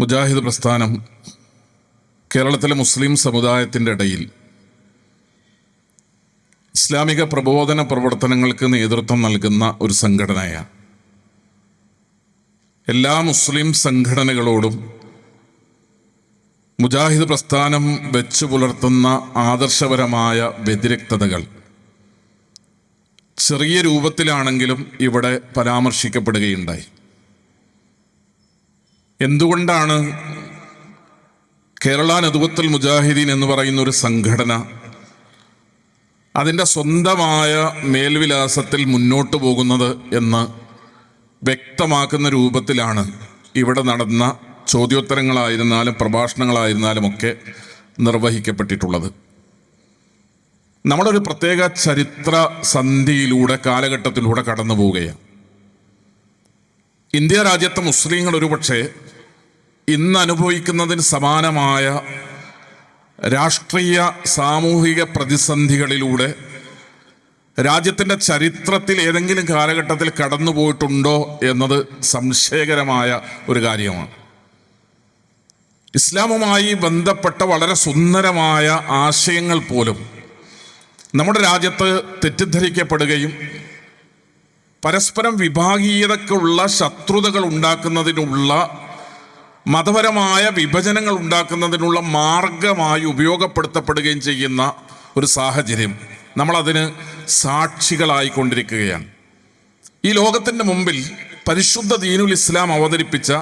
മുജാഹിദ് പ്രസ്ഥാനം കേരളത്തിലെ മുസ്ലിം സമുദായത്തിന്റെ ഇടയിൽ ഇസ്ലാമിക പ്രബോധന പ്രവർത്തനങ്ങൾക്ക് നേതൃത്വം നൽകുന്ന ഒരു സംഘടനയാണ്. എല്ലാ മുസ്ലിം സംഘടനകളോടും മുജാഹിദ് പ്രസ്ഥാനം വെച്ചു പുലർത്തുന്ന ആദർശപരമായ വ്യതിരക്തതകൾ ചെറിയ രൂപത്തിലാണെങ്കിലും ഇവിടെ പരാമർശിക്കപ്പെടുകയുണ്ടായി. എന്തുകൊണ്ടാണ് കേരള നദുവത്തൽ മുജാഹിദീൻ എന്ന് പറയുന്ന ഒരു സംഘടന അതിന്റെ സ്വന്തമായ മേൽവിലാസത്തിൽ മുന്നോട്ട് പോകുന്നത് എന്ന് വ്യക്തമാക്കുന്ന രൂപത്തിലാണ് ഇവിടെ നടന്ന ചോദ്യോത്തരങ്ങളായിരുന്നാലും പ്രഭാഷണങ്ങളായിരുന്നാലും ഒക്കെ നിർവഹിക്കപ്പെട്ടിട്ടുള്ളത്. നമ്മളൊരു പ്രത്യേക ചരിത്ര സന്ധിയിലൂടെ കാലഘട്ടത്തിലൂടെ കടന്നു പോവുകയാണ് ഇന്ത്യ രാജ്യത്തെ മുസ്ലിങ്ങൾ ഒരുപക്ഷെ ഇന്ന് അനുഭവിക്കുന്നതിന് സമാനമായ രാഷ്ട്രീയ സാമൂഹിക പ്രതിസന്ധികളിലൂടെ രാജ്യത്തിന്റെ ചരിത്രത്തിൽ ഏതെങ്കിലും കാലഘട്ടത്തിൽ കടന്നു പോയിട്ടുണ്ടോ എന്നത് സംശയകരമായ ഒരു കാര്യമാണ്. ഇസ്ലാമുമായി ബന്ധപ്പെട്ട വളരെ സുന്ദരമായ ആശയങ്ങൾ പോലും നമ്മുടെ രാജ്യത്ത് തെറ്റിദ്ധരിക്കപ്പെടുകയും പരസ്പരം വിഭാഗീയതക്കുള്ള ശത്രുതകൾ ഉണ്ടാക്കുന്നതിനുള്ള മതപരമായ വിഭജനങ്ങൾ ഉണ്ടാക്കുന്നതിനുള്ള മാർഗമായി ഉപയോഗപ്പെടുത്തപ്പെടുകയും ചെയ്യുന്ന ഒരു സാഹചര്യം നമ്മളതിന് സാക്ഷികളായിക്കൊണ്ടിരിക്കുകയാണ്. ഈ ലോകത്തിന്റെ മുമ്പിൽ പരിശുദ്ധ ദീനുൽ ഇസ്ലാം അവതരിപ്പിച്ച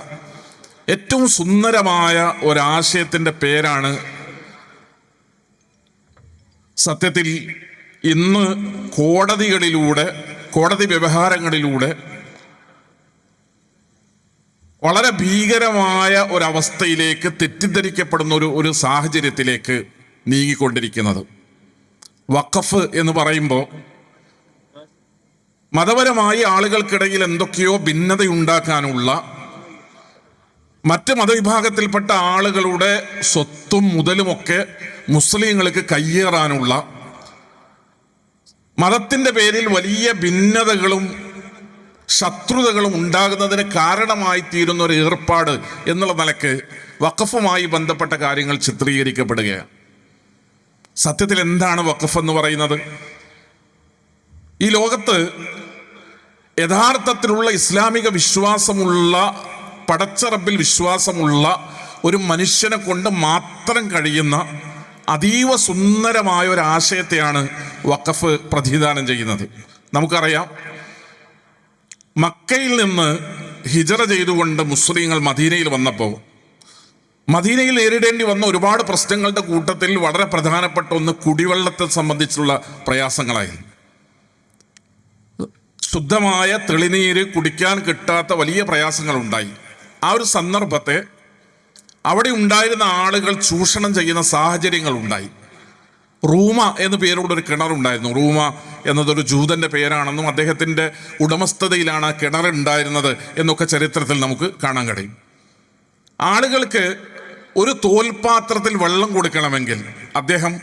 ഏറ്റവും സുന്ദരമായ ഒരാശയത്തിന്റെ പേരാണ് സത്യത്തിൽ ഇന്ന് കോടതികളിലൂടെ കോടതി വ്യവഹാരങ്ങളിലൂടെ വളരെ ഭീകരമായ ഒരവസ്ഥയിലേക്ക് തെറ്റിദ്ധരിക്കപ്പെടുന്ന ഒരു ഒരു സാഹചര്യത്തിലേക്ക് നീങ്ങിക്കൊണ്ടിരിക്കുന്നത്. വഖഫ് എന്ന് പറയുമ്പോൾ മതപരമായി ആളുകൾക്കിടയിൽ എന്തൊക്കെയോ ഭിന്നതയുണ്ടാക്കാനുള്ള മറ്റ് മതവിഭാഗത്തിൽപ്പെട്ട ആളുകളുടെ സ്വത്തും മുതലുമൊക്കെ മുസ്ലിങ്ങൾക്ക് കയ്യേറാനുള്ള മതത്തിന്റെ പേരിൽ വലിയ ഭിന്നതകളും ശത്രുതകളും ഉണ്ടാകുന്നതിന് കാരണമായി തീരുന്ന ഒരു ഏർപ്പാട് എന്നുള്ള നിലയ്ക്ക് വഖഫുമായി ബന്ധപ്പെട്ട കാര്യങ്ങൾ ചിത്രീകരിക്കപ്പെടുകയാണ്. സത്യത്തിൽ എന്താണ് വഖഫ് എന്ന് പറയുന്നത്? ഈ ലോകത്ത് യഥാർത്ഥത്തിലുള്ള ഇസ്ലാമിക വിശ്വാസമുള്ള പടച്ചറബിൽ വിശ്വാസമുള്ള ഒരു മനുഷ്യനെ കൊണ്ട് മാത്രം കഴിയുന്ന അതീവ സുന്ദരമായ ഒരു ആശയത്തെയാണ് വഖഫ് പ്രതിദാനം ചെയ്യുന്നത്. നമുക്കറിയാം മക്കയിൽ നിന്ന് ഹിജറ ചെയ്തുകൊണ്ട് മുസ്ലിങ്ങൾ മദീനയിൽ വന്നപ്പോൾ മദീനയിൽ നേരിടേണ്ടി വന്ന ഒരുപാട് പ്രശ്നങ്ങളുടെ കൂട്ടത്തിൽ വളരെ പ്രധാനപ്പെട്ട ഒന്ന് കുടിവെള്ളത്തെ സംബന്ധിച്ചുള്ള പ്രയാസങ്ങളായിരുന്നു. ശുദ്ധമായ തെളിനീര് കുടിക്കാൻ കിട്ടാത്ത വലിയ പ്രയാസങ്ങളുണ്ടായി. ആ ഒരു സന്ദർഭത്തെ അവിടെ ഉണ്ടായിരുന്ന ആളുകൾ ചൂഷണം ചെയ്യുന്ന സാഹചര്യങ്ങൾ ഉണ്ടായി റൂമ എന്ന പേരുള്ള ഒരു കിണറുണ്ടായിരുന്നു റൂമ എന്നതൊരു ജൂതന്റെ പേരാണെന്നും അദ്ദേഹത്തിന്റെ ഉടമസ്ഥതയിലാണ് ആ കിണർ എന്നൊക്കെ ചരിത്രത്തിൽ നമുക്ക് കാണാൻ കഴിയും. ആളുകൾക്ക് ഒരു തോൽപാത്രത്തിൽ വെള്ളം കൊടുക്കണമെങ്കിൽ അദ്ദേഹം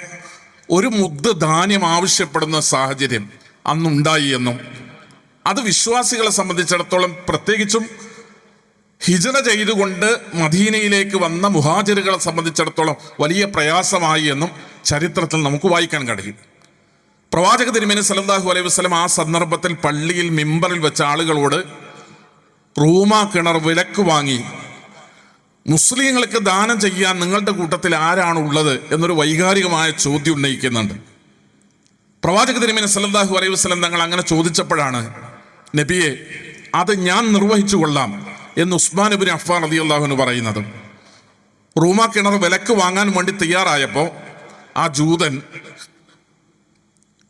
ഒരു മുദ്ദ് ധാന്യം ആവശ്യപ്പെടുന്ന സാഹചര്യം അന്നുണ്ടായി എന്നും അത് വിശ്വാസികളെ സംബന്ധിച്ചിടത്തോളം പ്രത്യേകിച്ചും ഹിജറ ചെയ്തുകൊണ്ട് മദീനയിലേക്ക് വന്ന മുഹാജിറുകളെ സംബന്ധിച്ചിടത്തോളം വലിയ പ്രയാസമായി എന്നും ചരിത്രത്തിൽ നമുക്ക് വായിക്കാൻ കഴിയും. പ്രവാചക തിരുമേനി സല്ലല്ലാഹു അലൈഹി വസ്ലം ആ സന്ദർഭത്തിൽ പള്ളിയിൽ മിമ്പറിൽ വെച്ച ആളുകളോട് റൂമ കിണർ വിലക്ക് വാങ്ങി മുസ്ലിങ്ങൾക്ക് ദാനം ചെയ്യാൻ നിങ്ങളുടെ കൂട്ടത്തിൽ ആരാണ് ഉള്ളത് എന്നൊരു വൈകാരികമായ ചോദ്യം ഉന്നയിക്കുന്നുണ്ട്. പ്രവാചക തിരുമേനി സല്ലല്ലാഹു അലൈഹി വസ്ലം തങ്ങൾ അങ്ങനെ ചോദിച്ചപ്പോഴാണ് നബിയെ അത് ഞാൻ നിർവഹിച്ചു കൊള്ളാം എന്ന് ഉസ്മാൻ അബിൻ അഫ്ഫാൻ അലി അള്ളാഹുന് പറയുന്നത്. റൂമ കിണർ വിലക്ക് വാങ്ങാൻ വേണ്ടി തയ്യാറായപ്പോൾ ആ ജൂതൻ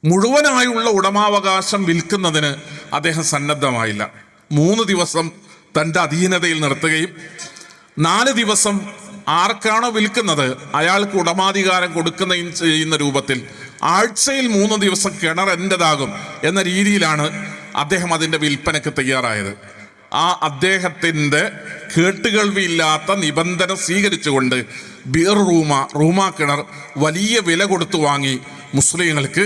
മുഴുവനായുള്ള ഉടമാവകാശം വിൽക്കുന്നതിന് അദ്ദേഹം സന്നദ്ധമായില്ല. മൂന്ന് ദിവസം തന്റെ അധീനതയിൽ നിർത്തുകയും നാല് ദിവസം ആർക്കാണോ വിൽക്കുന്നത് അയാൾക്ക് ഉടമാധികാരം കൊടുക്കുന്നതും ചെയ്യുന്ന രൂപത്തിൽ ആഴ്ചയിൽ മൂന്ന് ദിവസം കിണർ എന്റെതാകും എന്ന രീതിയിലാണ് അദ്ദേഹം അതിന്റെ വിൽപ്പനയ്ക്ക് തയ്യാറായത്. ആ അദ്ദേഹത്തിന്റെ കേട്ടുകേൾവിയില്ലാത്ത നിബന്ധന സ്വീകരിച്ചുകൊണ്ട് ബീർ റൂമ റൂമ കിണർ വലിയ വില കൊടുത്തു വാങ്ങി. മുസ്ലിങ്ങൾക്ക്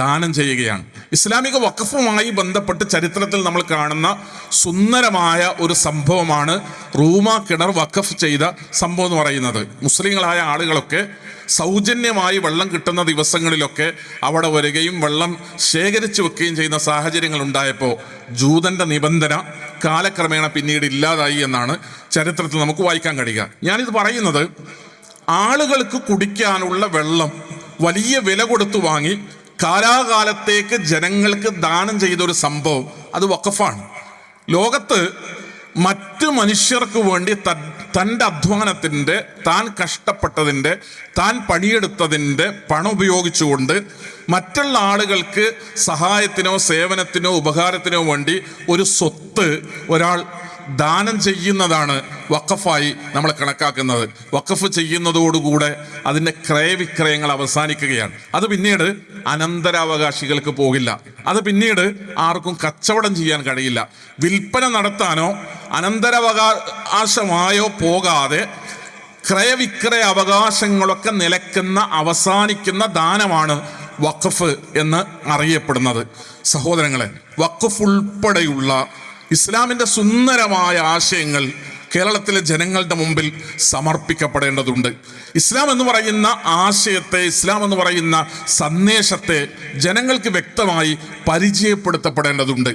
ദാനം ചെയ്യുകയാണ്. ഇസ്ലാമിക വഖഫുമായി ബന്ധപ്പെട്ട് ചരിത്രത്തിൽ നമ്മൾ കാണുന്ന സുന്ദരമായ ഒരു സംഭവമാണ് റൂമ കിണർ വഖഫ് ചെയ്ത സംഭവം എന്ന് പറയുന്നത്. മുസ്ലിങ്ങളായ ആളുകളൊക്കെ സൗജന്യമായി വെള്ളം കിട്ടുന്ന ദിവസങ്ങളിലൊക്കെ അവിടെ വരികയും വെള്ളം ശേഖരിച്ചു വെക്കുകയും ചെയ്യുന്ന സാഹചര്യങ്ങൾ ഉണ്ടായപ്പോൾ ജൂതന്റെ നിബന്ധന കാലക്രമേണ പിന്നീട് ഇല്ലാതായി എന്നാണ് ചരിത്രത്തിൽ നമുക്ക് വായിക്കാൻ കഴിയുക. ഞാനിത് പറയുന്നത് ആളുകൾക്ക് കുടിക്കാനുള്ള വെള്ളം വലിയ വില കൊടുത്തു വാങ്ങി കാലാകാലത്തേക്ക് ജനങ്ങൾക്ക് ദാനം ചെയ്ത ഒരു സംഭവം അത് വഖഫാണ്. ലോകത്ത് മറ്റ് മനുഷ്യർക്ക് വേണ്ടി തന്റെ അധ്വാനത്തിന്റെ താൻ കഷ്ടപ്പെട്ടതിന്റെ താൻ പണിയെടുത്തതിന്റെ പണം ഉപയോഗിച്ചുകൊണ്ട് മറ്റുള്ള ആളുകൾക്ക് സഹായത്തിനോ സേവനത്തിനോ ഉപകാരത്തിനോ വേണ്ടി ഒരു സ്വത്ത് ഒരാൾ ദാനം ചെയ്യുന്നതാണ് വഖഫായി നമ്മൾ കണക്കാക്കുന്നത്. വഖഫ് ചെയ്യുന്നതോടുകൂടെ അതിന്റെ ക്രയവിക്രയങ്ങൾ അവസാനിക്കുകയാണ്. അത് പിന്നീട് അനന്തരാവകാശികൾക്ക് പോകില്ല. അത് പിന്നീട് ആർക്കും കച്ചവടം ചെയ്യാൻ കഴിയില്ല. വിൽപ്പന നടത്താനോ അനന്തരാവകാശമായോ പോകാതെ ക്രയവിക്രയ അവകാശങ്ങളൊക്കെ നിലക്കുന്ന അവസാനിക്കുന്ന ദാനമാണ് വഖഫ് എന്ന് അറിയപ്പെടുന്നത്. സഹോദരങ്ങളെ വഖഫ് ഉൾപ്പെടെയുള്ള ഇസ്ലാമിന്റെ സുന്ദരമായ ആശയങ്ങൾ കേരളത്തിലെ ജനങ്ങളുടെ മുമ്പിൽ സമർപ്പിക്കപ്പെടേണ്ടതുണ്ട്. ഇസ്ലാം എന്ന് പറയുന്ന ആശയത്തെ ഇസ്ലാം എന്ന് പറയുന്ന സന്ദേശത്തെ ജനങ്ങൾക്ക് വ്യക്തമായി പരിചയപ്പെടുത്തപ്പെടേണ്ടതുണ്ട്.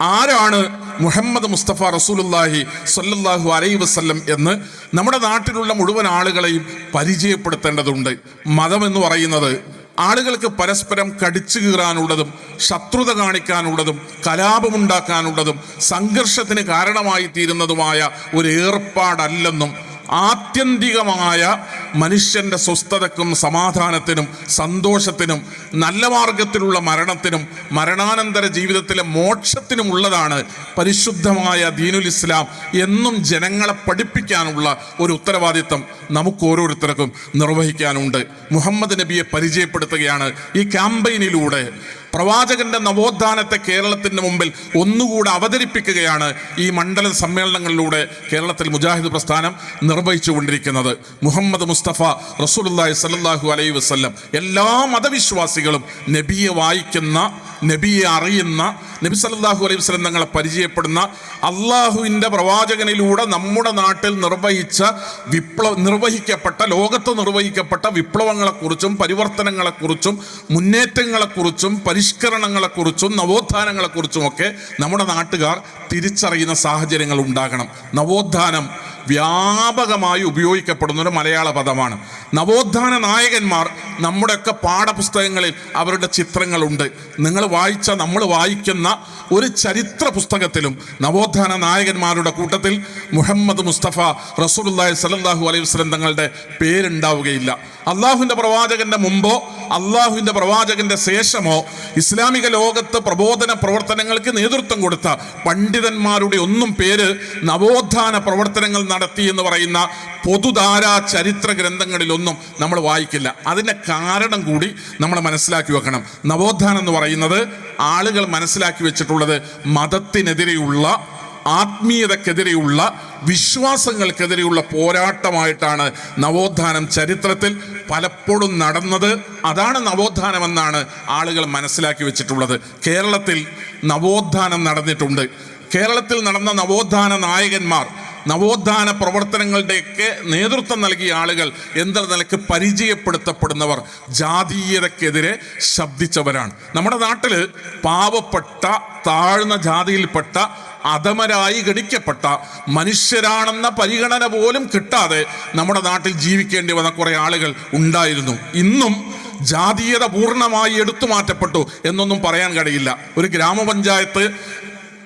ആരാണ് മുഹമ്മദ് മുസ്തഫ റസൂലുല്ലാഹി സല്ലല്ലാഹു അലൈ വസല്ലം എന്ന് നമ്മുടെ നാട്ടിലുള്ള മുഴുവൻ ആളുകളെയും പരിചയപ്പെടുത്തേണ്ടതുണ്ട്. മതം എന്ന് പറയുന്നത് ആളുകൾക്ക് പരസ്പരം കടിച്ചു കീറാനുള്ളതും ശത്രുത കാണിക്കാനുള്ളതും കലാപമുണ്ടാക്കാനുള്ളതും സംഘർഷത്തിന് കാരണമായി തീരുന്നതുമായ ഒരു ഏർപ്പാടല്ലെന്നും ആത്യന്തികമായ മനുഷ്യന്റെ സ്വസ്ഥതക്കും സമാധാനത്തിനും സന്തോഷത്തിനും നല്ല മാർഗത്തിലുള്ള മരണത്തിനും മരണാനന്തര ജീവിതത്തിലെ മോക്ഷത്തിനുമുള്ളതാണ് പരിശുദ്ധമായ ദീനുൽ ഇസ്ലാം എന്നും ജനങ്ങളെ പഠിപ്പിക്കാനുള്ള ഒരു ഉത്തരവാദിത്തം നമുക്ക് ഓരോരുത്തർക്കും നിർവഹിക്കാനുണ്ട്. മുഹമ്മദ് നബിയെ പരിചയപ്പെടുത്തുകയാണ് ഈ ക്യാമ്പയിനിലൂടെ. പ്രവാചകന്റെ നവോത്ഥാനത്തെ കേരളത്തിന്റെ മുമ്പിൽ ഒന്നുകൂടെ അവതരിപ്പിക്കുകയാണ് ഈ മണ്ഡല സമ്മേളനങ്ങളിലൂടെ കേരളത്തിൽ മുജാഹിദ് പ്രസ്ഥാനം നിർവഹിച്ചുകൊണ്ടിരിക്കുന്നത്. മുഹമ്മദ് മുസ്തഫ റസൂലുള്ളാഹി സ്വല്ലല്ലാഹു അലൈഹി വസല്ലം എല്ലാ മതവിശ്വാസികളും നബിയെ വായിക്കുന്ന നബിയെ അറിയുന്ന നബി സല്ലാഹു അലൈഹി വസ്ലം തങ്ങളെ പരിചയപ്പെടുന്ന അള്ളാഹുവിന്റെ പ്രവാചകനിലൂടെ നമ്മുടെ നാട്ടിൽ നിർവഹിച്ച വിപ്ലവ നിർവഹിക്കപ്പെട്ട ലോകത്ത് നിർവഹിക്കപ്പെട്ട വിപ്ലവങ്ങളെക്കുറിച്ചും പരിവർത്തനങ്ങളെക്കുറിച്ചും മുന്നേറ്റങ്ങളെക്കുറിച്ചും പരിഷ്കരണങ്ങളെക്കുറിച്ചും നവോത്ഥാനങ്ങളെക്കുറിച്ചുമൊക്കെ നമ്മുടെ നാട്ടുകാർ തിരിച്ചറിയുന്ന സാഹചര്യങ്ങൾ ഉണ്ടാകണം. നവോത്ഥാനം വ്യാപകമായി ഉപയോഗിക്കപ്പെടുന്ന ഒരു മലയാള പദമാണ്. നവോത്ഥാന നായകന്മാർ നമ്മുടെയൊക്കെ പാഠപുസ്തകങ്ങളിൽ അവരുടെ ചിത്രങ്ങളുണ്ട്. നിങ്ങൾ വായിച്ച നമ്മൾ വായിക്കുന്ന ഒരു ചരിത്ര പുസ്തകത്തിലും നവോത്ഥാന നായകന്മാരുടെ കൂട്ടത്തിൽ മുഹമ്മദ് മുസ്തഫ റസൂലുള്ളാഹി സ്വല്ലല്ലാഹു അലൈഹി വസല്ലം തങ്ങളുടെ പേരുണ്ടാവുകയില്ല. അള്ളാഹുവിന്റെ പ്രവാചകന്റെ മുമ്പോ അള്ളാഹുവിന്റെ പ്രവാചകന്റെ ശേഷമോ ഇസ്ലാമിക ലോകത്ത് പ്രബോധന പ്രവർത്തനങ്ങൾക്ക് നേതൃത്വം കൊടുത്ത പണ്ഡിതന്മാരുടെ ഒന്നും പേര് നവോത്ഥാന പ്രവർത്തനങ്ങൾ നടത്തി എന്ന് പറയുന്ന പൊതുധാരാ ചരിത്ര ഗ്രന്ഥങ്ങളിലൊന്നും നമ്മൾ വായിക്കില്ല. അതിന്റെ കാരണം കൂടി നമ്മൾ മനസ്സിലാക്കി വെക്കണം. നവോത്ഥാനം എന്ന് പറയുന്നത് ആളുകൾ മനസ്സിലാക്കി വെച്ചിട്ടുള്ളത് മതത്തിനെതിരെയുള്ള ആത്മീയതക്കെതിരെയുള്ള വിശ്വാസങ്ങൾക്കെതിരെയുള്ള പോരാട്ടമായിട്ടാണ് നവോത്ഥാനം ചരിത്രത്തിൽ പലപ്പോഴും നടന്നത്. അതാണ് നവോത്ഥാനമെന്നാണ് ആളുകൾ മനസ്സിലാക്കി വെച്ചിട്ടുള്ളത്. കേരളത്തിൽ നവോത്ഥാനം നടന്നിട്ടുണ്ട്. കേരളത്തിൽ നടന്ന നവോത്ഥാന നായകന്മാർ നവോത്ഥാന പ്രവർത്തനങ്ങളുടെയൊക്കെ നേതൃത്വം നൽകിയ ആളുകൾ എന്ന നിലയ്ക്ക് പരിചയപ്പെടുത്തപ്പെടുന്നവർ ജാതീയതക്കെതിരെ ശബ്ദിച്ചവരാണ്. നമ്മുടെ നാട്ടിൽ പാവപ്പെട്ട താഴ്ന്ന ജാതിയിൽപ്പെട്ട അധമരായി ഗണിക്കപ്പെട്ട മനുഷ്യരാണെന്ന പരിഗണന പോലും കിട്ടാതെ നമ്മുടെ നാട്ടിൽ ജീവിക്കേണ്ടി വന്ന കുറേ ആളുകൾ ഉണ്ടായിരുന്നു. ഇന്നും ജാതീയത പൂർണമായി എടുത്തു മാറ്റപ്പെട്ടു എന്നൊന്നും പറയാൻ കഴിയില്ല. ഒരു ഗ്രാമപഞ്ചായത്ത്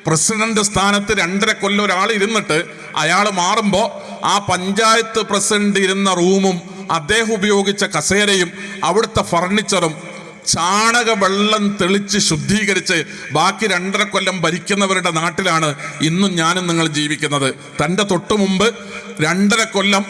പ്രസിഡന്റ് സ്ഥാനത്ത് രണ്ടര കൊല്ലം ഒരാൾ ഇരുന്നിട്ട് അയാൾ മാറുമ്പോൾ ആ പഞ്ചായത്ത് പ്രസിഡന്റ് ഇരുന്ന റൂമും അദ്ദേഹം ഉപയോഗിച്ച കസേരയും അവിടുത്തെ ഫർണിച്ചറും ചാണക വെള്ളം തെളിച്ച് ശുദ്ധീകരിച്ച് ബാക്കി രണ്ടര കൊല്ലം ഭരിക്കുന്നവരുടെ നാട്ടിലാണ് ഇന്നും ഞാനും നിങ്ങൾ ജീവിക്കുന്നത്. തന്റെ തൊട്ടു മുമ്പ് രണ്ടര കൊല്ലം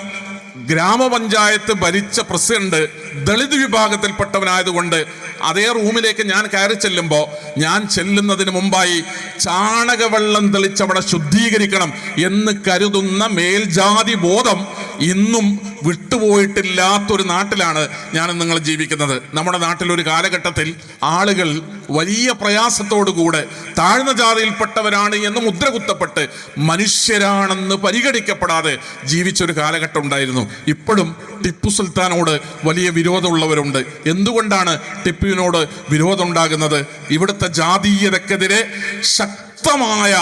ഗ്രാമപഞ്ചായത്ത് ഭരിച്ച പ്രസിഡന്റ് ദളിത് വിഭാഗത്തിൽപ്പെട്ടവനായതുകൊണ്ട് അതേ റൂമിലേക്ക് ഞാൻ കയറി ചെല്ലുമ്പോൾ ഞാൻ ചെല്ലുന്നതിന് മുമ്പായി ചാണകവെള്ളം തെളിച്ചവിടെ ശുദ്ധീകരിക്കണം എന്ന് കരുതുന്ന മേൽജാതി ബോധം ഇന്നും വിട്ടുപോയിട്ടില്ലാത്തൊരു നാട്ടിലാണ് ഞാൻ നിങ്ങൾ ജീവിക്കുന്നത്. നമ്മുടെ നാട്ടിൽ ഒരു കാലഘട്ടത്തിൽ ആളുകൾ വലിയ പ്രയാസത്തോടുകൂടെ താഴ്ന്ന ജാതിയിൽപ്പെട്ടവരാണ് എന്ന് മുദ്ര കുത്തപ്പെട്ട് മനുഷ്യരാണെന്ന് പരിഗണിക്കപ്പെടാതെ ജീവിച്ചൊരു കാലഘട്ടം ഉണ്ടായിരുന്നു. ഇപ്പോഴും ടിപ്പു സുൽത്താനോട് വലിയ വിരോധമുള്ളവരുണ്ട്. എന്തുകൊണ്ടാണ് ടിപ്പുവിനോട് വിരോധം ഉണ്ടാകുന്നത് ഇവിടുത്തെ ജാതീയതക്കെതിരെ ശക്തമായ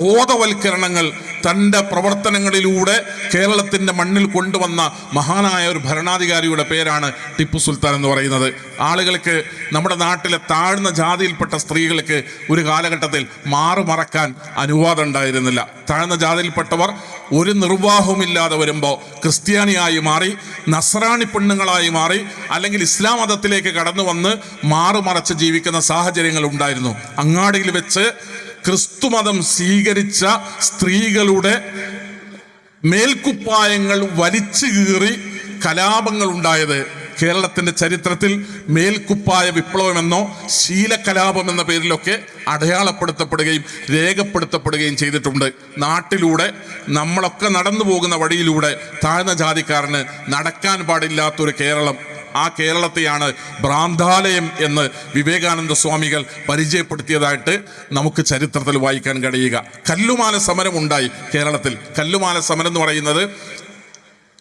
ബോധവൽക്കരണങ്ങൾ തന്റെ പ്രവർത്തനങ്ങളിലൂടെ കേരളത്തിന്റെ മണ്ണിൽ കൊണ്ടുവന്ന മഹാനായ ഒരു ഭരണാധികാരിയുടെ പേരാണ് ടിപ്പു സുൽത്താൻ എന്ന് പറയുന്നത്. ആളുകൾക്ക് നമ്മുടെ നാട്ടിലെ താഴ്ന്ന ജാതിയിൽപ്പെട്ട സ്ത്രീകൾക്ക് ഒരു കാലഘട്ടത്തിൽ മാറുമറക്കാൻ അനുവാദം ഉണ്ടായിരുന്നില്ല. താഴ്ന്ന ജാതിയിൽപ്പെട്ടവർ ഒരു നിർവാഹവുമില്ലാതെ വരുമ്പോൾ ക്രിസ്ത്യാനിയായി മാറി നസ്രാണി പെണ്ണുങ്ങളായി മാറി അല്ലെങ്കിൽ ഇസ്ലാം മതത്തിലേക്ക് കടന്നു വന്ന് മാറുമറച്ച് ജീവിക്കുന്ന സാഹചര്യങ്ങൾ ഉണ്ടായിരുന്നു. അങ്ങാടിയിൽ വെച്ച് ക്രിസ്തുമതം സ്വീകരിച്ച സ്ത്രീകളുടെ മേൽക്കുപ്പായങ്ങൾ വലിച്ചു കീറി കലാപങ്ങൾ ഉണ്ടായത്. കേരളത്തിന്റെ ചരിത്രത്തിൽ മേൽക്കുപ്പായ വിപ്ലവമെന്നോ ശീലകലാപം എന്ന പേരിലൊക്കെ അടയാളപ്പെടുത്തപ്പെടുകയും രേഖപ്പെടുത്തപ്പെടുകയും ചെയ്തിട്ടുണ്ട്. നാട്ടിലൂടെ നമ്മളൊക്കെ നടന്നു പോകുന്ന വഴിയിലൂടെ താഴ്ന്ന ജാതിക്കാരന് നടക്കാൻ പാടില്ലാത്തൊരു കേരളം ആ കേരളത്തെയാണ് ഭ്രാന്താലയം എന്ന് വിവേകാനന്ദ സ്വാമികൾ പരിചയപ്പെടുത്തിയതായിട്ട് നമുക്ക് ചരിത്രത്തിൽ വായിക്കാൻ കഴിയുക. കല്ലുമാല സമരം ഉണ്ടായി കേരളത്തിൽ. കല്ലുമാല സമരം എന്ന് പറയുന്നത്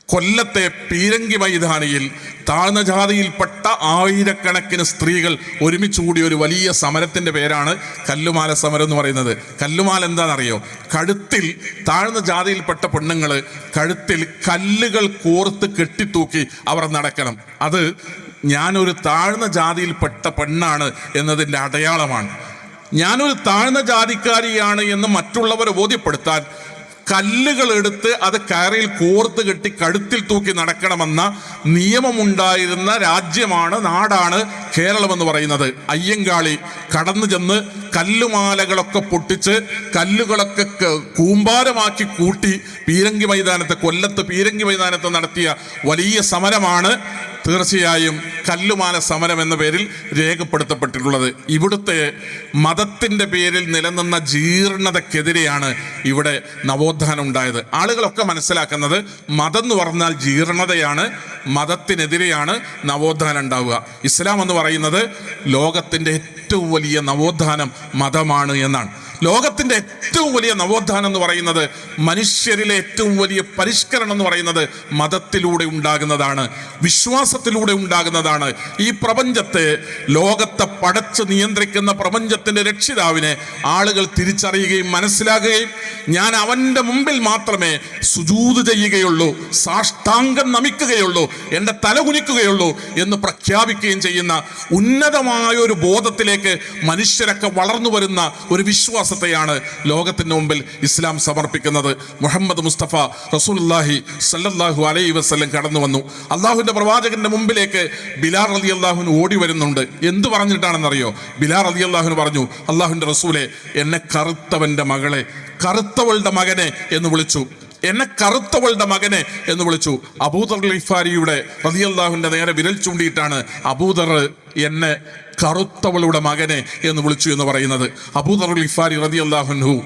കൊല്ലത്തെ പീരങ്കി മൈതാനിയിൽ താഴ്ന്ന ജാതിയിൽപ്പെട്ട ആയിരക്കണക്കിന് സ്ത്രീകൾ ഒരുമിച്ച് കൂടിയ ഒരു വലിയ സമരത്തിന്റെ പേരാണ് കല്ലുമാല സമരം എന്ന് പറയുന്നത്. കല്ലുമാല എന്താണെന്നറിയോ? കഴുത്തിൽ താഴ്ന്ന ജാതിയിൽപ്പെട്ട പെണ്ണുങ്ങൾ കഴുത്തിൽ കല്ലുകൾ കോർത്ത് കെട്ടിത്തൂക്കി അവർ നടക്കണം. അത് ഞാനൊരു താഴ്ന്ന ജാതിയിൽപ്പെട്ട പെണ്ണാണ് എന്നതിന്റെ അടയാളമാണ്. ഞാനൊരു താഴ്ന്ന ജാതിക്കാരിയാണ് എന്ന് മറ്റുള്ളവരെ ബോധ്യപ്പെടുത്താൻ കല്ലുകൾ എടുത്ത് അത് കയറിൽ കോർത്ത് കെട്ടി കഴുത്തിൽ തൂക്കി നടക്കണമെന്ന നിയമമുണ്ടായിരുന്ന രാജ്യമാണ് നാടാണ് കേരളം എന്ന് പറയുന്നത്. അയ്യങ്കാളി കടന്നു ചെന്ന് കല്ലുമാലകളൊക്കെ പൊട്ടിച്ച് കല്ലുകളൊക്കെ കൂമ്പാരമാക്കി കൂട്ടി പീരങ്കി മൈതാനത്ത് കൊല്ലത്ത് പീരങ്കി മൈതാനത്ത് നടത്തിയ വലിയ സമരമാണ് തീർച്ചയായും കല്ലുമാല സമരം എന്ന പേരിൽ രേഖപ്പെടുത്തപ്പെട്ടിട്ടുള്ളത്. ഇവിടുത്തെ മതത്തിന്റെ പേരിൽ നിലനിന്ന ജീർണതക്കെതിരെയാണ് ഇവിടെ നവോത്ഥാനം ഉണ്ടായത്. ആളുകളൊക്കെ മനസ്സിലാക്കുന്നത് മതം എന്ന് പറഞ്ഞാൽ ജീർണതയാണ് മതത്തിനെതിരെയാണ് നവോത്ഥാനം ഉണ്ടാവുക. ഇസ്ലാം എന്ന് പറയുന്നത് ലോകത്തിന്റെ ഏറ്റവും വലിയ നവോത്ഥാനം മതമാണ് എന്നാണ്. ലോകത്തിന്റെ ഏറ്റവും വലിയ നവോത്ഥാനം എന്ന് പറയുന്നത് മനുഷ്യരിലെ ഏറ്റവും വലിയ പരിഷ്കരണം എന്ന് പറയുന്നത് മതത്തിലൂടെ ഉണ്ടാകുന്നതാണ് വിശ്വാസത്തിലൂടെ ഉണ്ടാകുന്നതാണ്. ഈ പ്രപഞ്ചത്തെ ലോകത്തെ പടച്ച് നിയന്ത്രിക്കുന്ന പ്രപഞ്ചത്തിന്റെ രക്ഷിതാവിനെ ആളുകൾ തിരിച്ചറിയുകയും മനസ്സിലാകുകയും ഞാൻ അവന്റെ മുമ്പിൽ മാത്രമേ സുജൂത് ചെയ്യുകയുള്ളൂ സാഷ്ടാംഗം നമിക്കുകയുള്ളൂ എന്റെ തല കുനിക്കുകയുള്ളൂ എന്ന് പ്രഖ്യാപിക്കുകയും ചെയ്യുന്ന ഉന്നതമായ ഒരു ബോധത്തിലേക്ക് മനുഷ്യരൊക്കെ വളർന്നു വരുന്ന ഒരു വിശ്വാസത്തെയാണ് ലോകത്തിന് മുമ്പിൽ ഇസ്ലാം സമർപ്പിക്കുന്നത്. മുഹമ്മദ് മുസ്തഫ റസൂൽഹി സല്ലല്ലാഹു അലൈ വസ്ലം കടന്നു വന്നു. അള്ളാഹുവിന്റെ പ്രവാചകന്റെ മുമ്പിലേക്ക് ബിലാർ അലി അള്ളാഹുന് ഓടി വരുന്നുണ്ട്. എന്ത് പറഞ്ഞിട്ടാണെന്നറിയോ? ബിലാർ അലി അള്ളാഹുന് പറഞ്ഞു അള്ളാഹുവിന്റെ റസൂലെ എന്നെ കറുത്തവന്റെ മകളെ കറുത്തവളുടെ മകനെ എന്ന് വിളിച്ചു. എന്നെ കറുത്തവളുടെ മകനെ എന്ന് വിളിച്ചു. അബൂദർ ലിഫാരിയുടെ റതിയല്ലാഹുവിന്റെ നേരെ വിരൽ ചൂണ്ടിയിട്ടാണ് അബൂദർ എന്നെ കറുത്തവളുടെ മകനെ എന്ന് വിളിച്ചു എന്ന് പറയുന്നത്. അബൂദർ ഇഫാരി റതി അള്ളാഹുൻഹു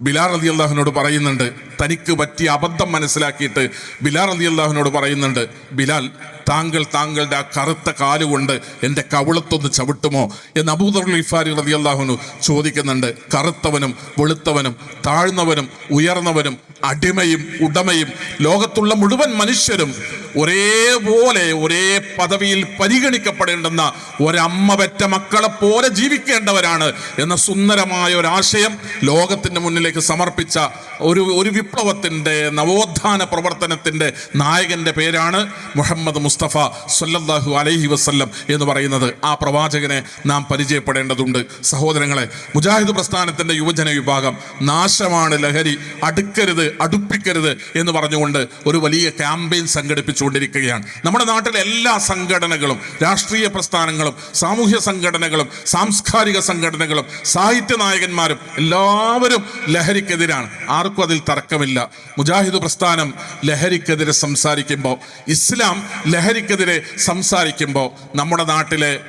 ബിലാർ അലി അള്ളാഹുനോട് പറയുന്നുണ്ട്. തനിക്ക് പറ്റിയ അബദ്ധം മനസ്സിലാക്കിയിട്ട് ബിലാർ അലി അള്ളാഹുനോട് പറയുന്നുണ്ട്. ബിലാൽ താങ്കൾ താങ്കളുടെ ആ കറുത്ത കാലുകൊണ്ട് എന്റെ കവിളത്തൊന്ന് ചവിട്ടുമോ? എന്ന് അബൂദർ ഇഫാരി റതി അള്ളാഹുനു ചോദിക്കുന്നുണ്ട്. കറുത്തവനും വെളുത്തവനും താഴ്ന്നവനും ഉയർന്നവനും അടിമയും ഉടമയും ലോകത്തുള്ള മുഴുവൻ മനുഷ്യരും ഒരേപോലെ ഒരേ പദവിയിൽ പരിഗണിക്കപ്പെടേണ്ടുന്ന ഒരമ്മ പെറ്റ മക്കളെ പോലെ ജീവിക്കേണ്ടവരാണ് എന്ന സുന്ദരമായ ഒരാശയം ലോകത്തിന്റെ മുന്നിലേക്ക് സമർപ്പിച്ച ഒരു ഒരു വിപ്ലവത്തിന്റെ നവോത്ഥാന പ്രവർത്തനത്തിന്റെ നായകന്റെ പേരാണ് മുഹമ്മദ് മുസ്തഫ സല്ലല്ലാഹു അലൈഹി വസ്ല്ലം എന്ന് പറയുന്നത് ആ പ്രവാചകനെ നാം പരിചയപ്പെടേണ്ടതുണ്ട്. സഹോദരങ്ങളെ മുജാഹിദ് പ്രസ്ഥാനത്തിന്റെ യുവജന വിഭാഗം നാശമാണ് ലഹരി അടുക്കരുത് അടുപ്പിക്കരുത് എന്ന് പറഞ്ഞുകൊണ്ട് ഒരു വലിയ ക്യാമ്പയിൻ സംഘടിപ്പിച്ചുകൊണ്ടിരിക്കുകയാണ്. നമ്മുടെ നാട്ടിലെ എല്ലാ സംഘടനകളും രാഷ്ട്രീയ പ്രസ്ഥാനങ്ങളും സാമൂഹ്യ സംഘടനകളും സാംസ്കാരിക സംഘടനകളും സാഹിത്യ നായകന്മാരും എല്ലാവരും ലഹരിക്കെതിരാണ്. ആർക്കും അതിൽ തർക്കമില്ല. മുജാഹിദ് പ്രസ്ഥാനം ലഹരിക്കെതിരെ സംസാരിക്കുമ്പോൾ ഇസ്ലാം ലഹരിക്കെതിരെ സംസാരിക്കുമ്പോൾ നമ്മുടെ നാട്ടിലെ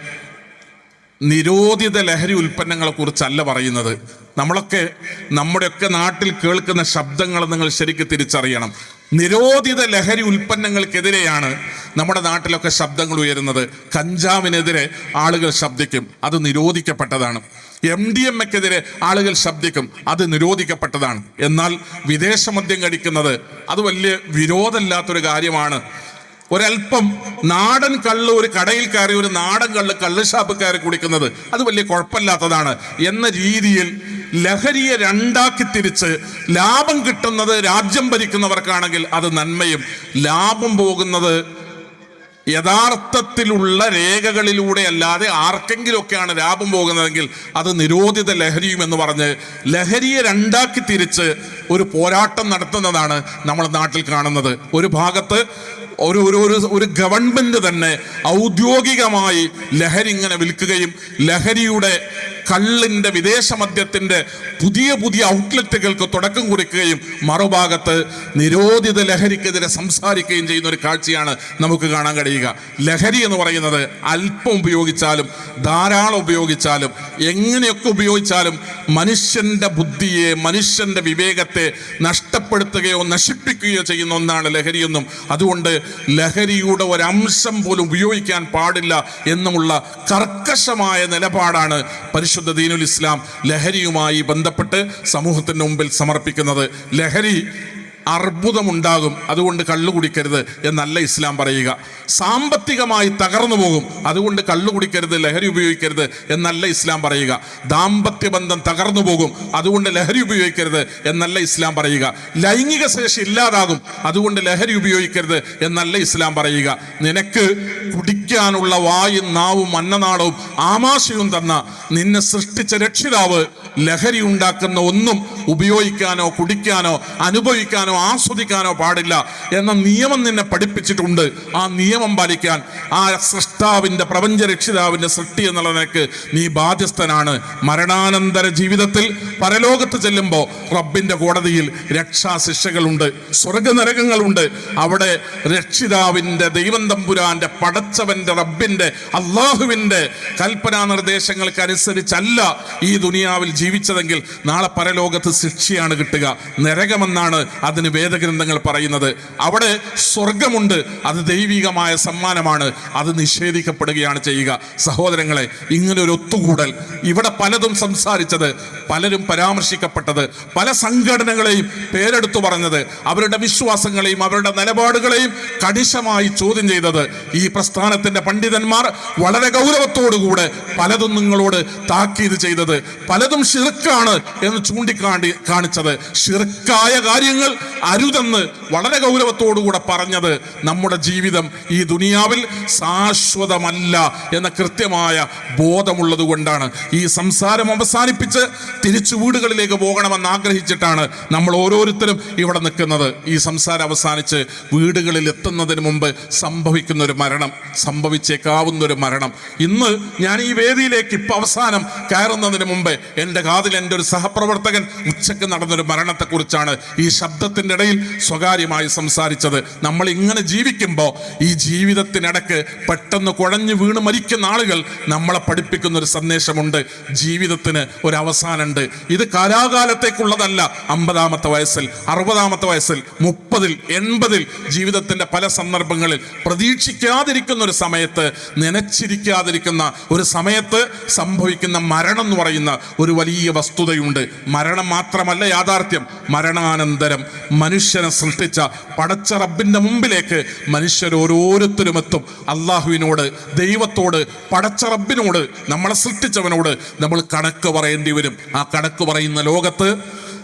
നിരോധിത ലഹരി ഉൽപ്പന്നങ്ങളെ കുറിച്ചല്ല പറയുന്നത്. നമ്മളൊക്കെ നമ്മുടെയൊക്കെ നാട്ടിൽ കേൾക്കുന്ന ശബ്ദങ്ങൾ നിങ്ങൾ ശരിക്കും തിരിച്ചറിയണം. നിരോധിത ലഹരി ഉൽപ്പന്നങ്ങൾക്കെതിരെയാണ് നമ്മുടെ നാട്ടിലൊക്കെ ശബ്ദങ്ങൾ ഉയരുന്നത്. കഞ്ചാവിനെതിരെ ആളുകൾ ശബ്ദിക്കും. അത് നിരോധിക്കപ്പെട്ടതാണ്. എം ഡി എം എക്കെതിരെ ആളുകൾ ശബ്ദിക്കും. അത് നിരോധിക്കപ്പെട്ടതാണ്. എന്നാൽ വിദേശ മദ്യം കഴിക്കുന്നത് അത് വലിയ വിരോധമില്ലാത്തൊരു കാര്യമാണ്. ഒരല്പം നാടൻ കള്ള് ഒരു കടയിൽ കയറി ഒരു നാടൻ കള്ള് കള്ള് ഷാപ്പ് കയറി കുടിക്കുന്നത്. അത് വലിയ കുഴപ്പമില്ലാത്തതാണ്. എന്ന രീതിയിൽ ലഹരിയെ രണ്ടാക്കി തിരിച്ച് ലാഭം കിട്ടുന്നത് രാജ്യം ഭരിക്കുന്നവർക്കാണെങ്കിൽ അത് നന്മയും. ലാഭം പോകുന്നത് യഥാർത്ഥത്തിലുള്ള രേഖകളിലൂടെ അല്ലാതെ ആർക്കെങ്കിലുമൊക്കെയാണ് ലാഭം പോകുന്നതെങ്കിൽ അത് നിരോധിത ലഹരിയും എന്ന് പറഞ്ഞ് ലഹരിയെ രണ്ടാക്കി തിരിച്ച് ഒരു പോരാട്ടം നടത്തുന്നതാണ് നമ്മൾ നാട്ടിൽ കാണുന്നത്. ഒരു ഭാഗത്ത് ഒരു ഒരു ഒരു ഒരു ഗവൺമെന്റ് തന്നെ ഔദ്യോഗികമായി ലഹരി ഇങ്ങനെ വിൽക്കുകയും ലഹരിയുടെ കള്ളിന്റെ വിദേശ മദ്യത്തിന്റെ പുതിയ പുതിയ ഔട്ട്ലെറ്റുകൾക്ക് തുടക്കം കുറിക്കുകയും മറുഭാഗത്ത് നിരോധിത ലഹരിക്കെതിരെ സംസാരിക്കുകയും ചെയ്യുന്ന ഒരു കാഴ്ചയാണ് നമുക്ക് കാണാൻ കഴിയുക. ലഹരി എന്ന് പറയുന്നത് അല്പം ഉപയോഗിച്ചാലും ധാരാളം ഉപയോഗിച്ചാലും എങ്ങനെയൊക്കെ ഉപയോഗിച്ചാലും മനുഷ്യന്റെ ബുദ്ധിയെ മനുഷ്യന്റെ വിവേകത്തെ നഷ്ടപ്പെടുത്തുകയോ നശിപ്പിക്കുകയോ ചെയ്യുന്ന ഒന്നാണ് ലഹരിയെന്നും. അതുകൊണ്ട് ലഹരിയുടെ ഒരംശം പോലും ഉപയോഗിക്കാൻ പാടില്ല എന്നുമുള്ള കർക്കശമായ നിലപാടാണ് പരിശുദ്ധ ദീനുൽ ഇസ്ലാം ലഹരിയുമായി ബന്ധപ്പെട്ട് സമൂഹത്തിന്റെ മുമ്പിൽ സമർപ്പിക്കുന്നത്. ലഹരി അർബുദമുണ്ടാകും. അതുകൊണ്ട് കള്ളു കുടിക്കരുത് എന്നല്ല ഇസ്ലാം പറയുക. സാമ്പത്തികമായി തകർന്നു പോകും. അതുകൊണ്ട് കള്ളു കുടിക്കരുത് ലഹരി ഉപയോഗിക്കരുത് എന്നല്ല ഇസ്ലാം പറയുക. ദാമ്പത്യ ബന്ധം തകർന്നു പോകും. അതുകൊണ്ട് ലഹരി ഉപയോഗിക്കരുത് എന്നല്ല ഇസ്ലാം പറയുക. ലൈംഗിക ശേഷി ഇല്ലാതാകും. അതുകൊണ്ട് ലഹരി ഉപയോഗിക്കരുത് എന്നല്ല ഇസ്ലാം പറയുക. നിനക്ക് കുടിക്കാനുള്ള വായും നാവും അന്നനാളവും ആമാശയും തന്ന നിന്നെ സൃഷ്ടിച്ച രക്ഷിതാവ് ലഹരി ഉണ്ടാക്കുന്ന ഒന്നും ഉപയോഗിക്കാനോ കുടിക്കാനോ അനുഭവിക്കാനോ ആസ്വദിക്കാനോ പാടില്ല എന്ന നിയമം നിന്നെ പഠിപ്പിച്ചിട്ടുണ്ട്. ആ നിയമം പാലിക്കാൻ ആ സൃഷ്ടാവിന്റെ പ്രപഞ്ച രക്ഷിതാവിന്റെ സൃഷ്ടി എന്നുള്ള നിനക്ക് നീ ബാധ്യസ്ഥനാണ്. മരണാനന്തര ജീവിതത്തിൽ പരലോകത്ത് ചെല്ലുമ്പോൾ റബ്ബിന്റെ കോടതിയിൽ രക്ഷാശിക്ഷകളുണ്ട് സ്വർഗനരകങ്ങളുണ്ട്. അവിടെ രക്ഷിതാവിന്റെ ദൈവം തമ്പുരാന്റെ പടച്ചവന്റെ റബ്ബിന്റെ അള്ളാഹുവിന്റെ കൽപ്പനാ നിർദ്ദേശങ്ങൾക്ക് അനുസരിച്ചല്ല ഈ ദുനിയാവിൽ ജീവിച്ചതെങ്കിൽ നാളെ പരലോകത്ത് ശിക്ഷയാണ് കിട്ടുക. നരകമെന്നാണ് അതിന് വേദഗ്രന്ഥങ്ങൾ പറയുന്നത് അവിടെ സ്വർഗമുണ്ട് അത് ദൈവികമായ സമ്മാനമാണ് അത് നിഷേധിക്കപ്പെടുകയാണ് ചെയ്യുക. സഹോദരങ്ങളെ ഇങ്ങനെ ഒരു ഒത്തുകൂടൽ. ഇവിടെ പലതും സംസാരിച്ചത് പലരും പരാമർശിക്കപ്പെട്ടത് പല സംഘടനകളെയും പേരെടുത്തു പറഞ്ഞത് അവരുടെ വിശ്വാസങ്ങളെയും അവരുടെ നിലപാടുകളെയും കണിശമായി ചോദ്യം ചെയ്തത് ഈ പ്രസ്ഥാനത്തിന്റെ പണ്ഡിതന്മാർ വളരെ ഗൗരവത്തോടുകൂടെ പലതും നിങ്ങളോട് താക്കീത് ചെയ്തത്. പലതും ഷിർക്കാണ് എന്ന് ചൂണ്ടിക്കാണ്ടി കാണിച്ചത്. ഷിർക്കായ കാര്യങ്ങൾ അരുതെന്ന് വളരെ ഗൗരവത്തോടുകൂടെ പറഞ്ഞത് നമ്മുടെ ജീവിതം ഈ ദുനിയാവിൽ ശാശ്വതമല്ല എന്ന കൃത്യമായ ബോധമുള്ളത് കൊണ്ടാണ്. ഈ സംസാരം അവസാനിപ്പിച്ച് തിരിച്ചു വീടുകളിലേക്ക് പോകണമെന്ന് ആഗ്രഹിച്ചിട്ടാണ് നമ്മൾ ഓരോരുത്തരും ഇവിടെ നിൽക്കുന്നത്. ഈ സംസാരം അവസാനിച്ച് വീടുകളിൽ എത്തുന്നതിന് മുമ്പ് സംഭവിക്കുന്ന ഒരു മരണം സംഭവിച്ചേക്കാവുന്ന ഒരു മരണം. ഇന്ന് ഞാൻ ഈ വേദിയിലേക്ക് ഇപ്പം അവസാനം കയറുന്നതിന് മുമ്പ് എന്റെ കാതിൽ എന്റെ ഒരു സഹപ്രവർത്തകൻ ഉച്ചയ്ക്ക് നടന്നൊരു മരണത്തെക്കുറിച്ചാണ് ഈ ശബ്ദത്തിന്റെ ഇടയിൽ സ്വകാര്യമായി സംസാരിച്ചത്. നമ്മൾ ഇങ്ങനെ ജീവിക്കുമ്പോൾ ഈ ജീവിതത്തിനിടക്ക് പെട്ടെന്ന് കുഴഞ്ഞു വീണ് മരിക്കുന്ന ആളുകൾ നമ്മളെ പഠിപ്പിക്കുന്ന ഒരു സന്ദേശമുണ്ട്. ജീവിതത്തിന് ഒരു അവസാനമുണ്ട്. ഇത് കാലാകാലത്തേക്കുള്ളതല്ല. അമ്പതാമത്തെ വയസ്സിൽ അറുപതാമത്തെ വയസ്സിൽ മുപ്പതിൽ എൺപതിൽ ജീവിതത്തിന്റെ പല സന്ദർഭങ്ങളിൽ പ്രതീക്ഷിക്കാതിരിക്കുന്ന ഒരു സമയത്ത് നനച്ചിരിക്കാതിരിക്കുന്ന ഒരു സമയത്ത് സംഭവിക്കുന്ന മരണം എന്ന് പറയുന്ന ഒരു വലിയ വസ്തുതയുണ്ട്. മരണം മാത്രമല്ല യാഥാർത്ഥ്യം. മരണാനന്തരം. മനുഷ്യനെ സൃഷ്ടിച്ച പടച്ച റബ്ബിന്റെ മുമ്പിലേക്ക് മനുഷ്യർ ഓരോരുത്തരും എത്തും. അള്ളാഹുവിനോട് ദൈവത്തോട് പടച്ച റബ്ബിനോട് നമ്മളെ സൃഷ്ടിച്ചവനോട് നമ്മൾ കണക്ക് പറയേണ്ടി വരും. ആ കണക്ക് പറയുന്ന ലോകത്ത്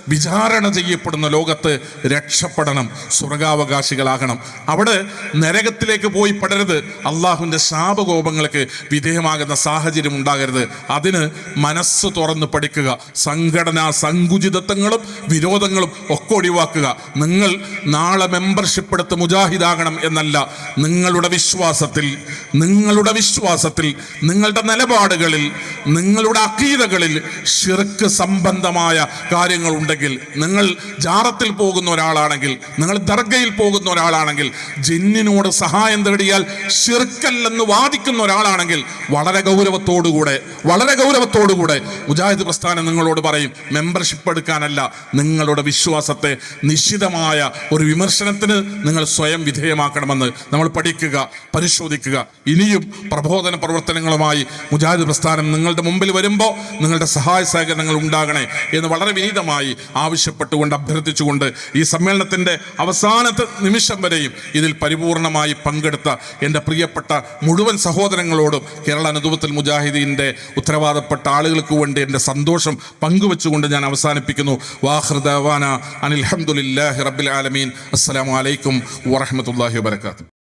വിചാരണ ചെയ്യപ്പെടുന്ന ലോകത്ത് രക്ഷപ്പെടണം സ്വർഗാവകാശികളാകണം. അവിടെ നരകത്തിലേക്ക് പോയി പെടരുത് അള്ളാഹുവിന്റെ ശാപകോപങ്ങൾക്ക് വിധേയമാകുന്ന സാഹചര്യം ഉണ്ടാകരുത്. അതിന് മനസ്സ് തുറന്ന് പഠിക്കുക സംഘടനാ സങ്കുചിതത്വങ്ങളും വിരോധങ്ങളും ഒക്കെ ഒഴിവാക്കുക. നിങ്ങൾ നാളെ മെമ്പർഷിപ്പ് എടുത്ത് മുജാഹിദാകണം എന്നല്ല നിങ്ങളുടെ വിശ്വാസത്തിൽ നിങ്ങളുടെ വിശ്വാസത്തിൽ നിങ്ങളുടെ നിലപാടുകളിൽ നിങ്ങളുടെ അക്കീതകളിൽ ഷിർക്ക് സംബന്ധമായ കാര്യങ്ങൾ അല്ലെങ്കിൽ നിങ്ങൾ ജാറത്തിൽ പോകുന്ന ഒരാളാണെങ്കിൽ നിങ്ങൾ ദർഗയിൽ പോകുന്ന ഒരാളാണെങ്കിൽ ജിന്നിനോട് സഹായം തേടിയാൽ ഷിർക്കല്ലെന്ന് വാദിക്കുന്ന ഒരാളാണെങ്കിൽ വളരെ ഗൗരവത്തോടുകൂടെ വളരെ ഗൗരവത്തോടുകൂടെ മുജാഹിദ് പ്രസ്ഥാനം നിങ്ങളോട് പറയും മെമ്പർഷിപ്പ് എടുക്കാനല്ല നിങ്ങളുടെ വിശ്വാസത്തെ നിശ്ചിതമായ ഒരു വിമർശനത്തിന് നിങ്ങൾ സ്വയം വിധേയമാക്കണമെന്ന് നമ്മൾ പഠിക്കുക പരിശോധിക്കുക. ഇനിയും പ്രബോധന പ്രവർത്തനങ്ങളുമായി മുജാഹിദ് പ്രസ്ഥാനം നിങ്ങളുടെ മുമ്പിൽ വരുമ്പോൾ നിങ്ങളുടെ സഹായ സഹകരണങ്ങൾ ഉണ്ടാകണേ എന്ന് വളരെ വിനീതമായി ആവശ്യപ്പെട്ടുകൊണ്ട് അഭ്യർത്ഥിച്ചുകൊണ്ട് ഈ സമ്മേളനത്തിന്റെ അവസാനത്തെ നിമിഷം വരെയും ഇതിൽ പരിപൂർണമായി പങ്കെടുത്ത എന്റെ പ്രിയപ്പെട്ട മുഴുവൻ സഹോദരങ്ങളോടും കേരള അനുദൂപത്തിൽ മുജാഹിദീന്റെ ഉത്തരവാദപ്പെട്ട ആളുകൾക്ക് വേണ്ടി എന്റെ സന്തോഷം പങ്കുവെച്ചുകൊണ്ട് ഞാൻ അവസാനിപ്പിക്കുന്നു. വാഹൃദാന അനിൽഹമുല്ലാഹി റബ്ബിൽ ആലമീൻ. അസ്സലാമു അലൈക്കും വറഹമത്തല്ലാഹി വാബർക്കാത്തു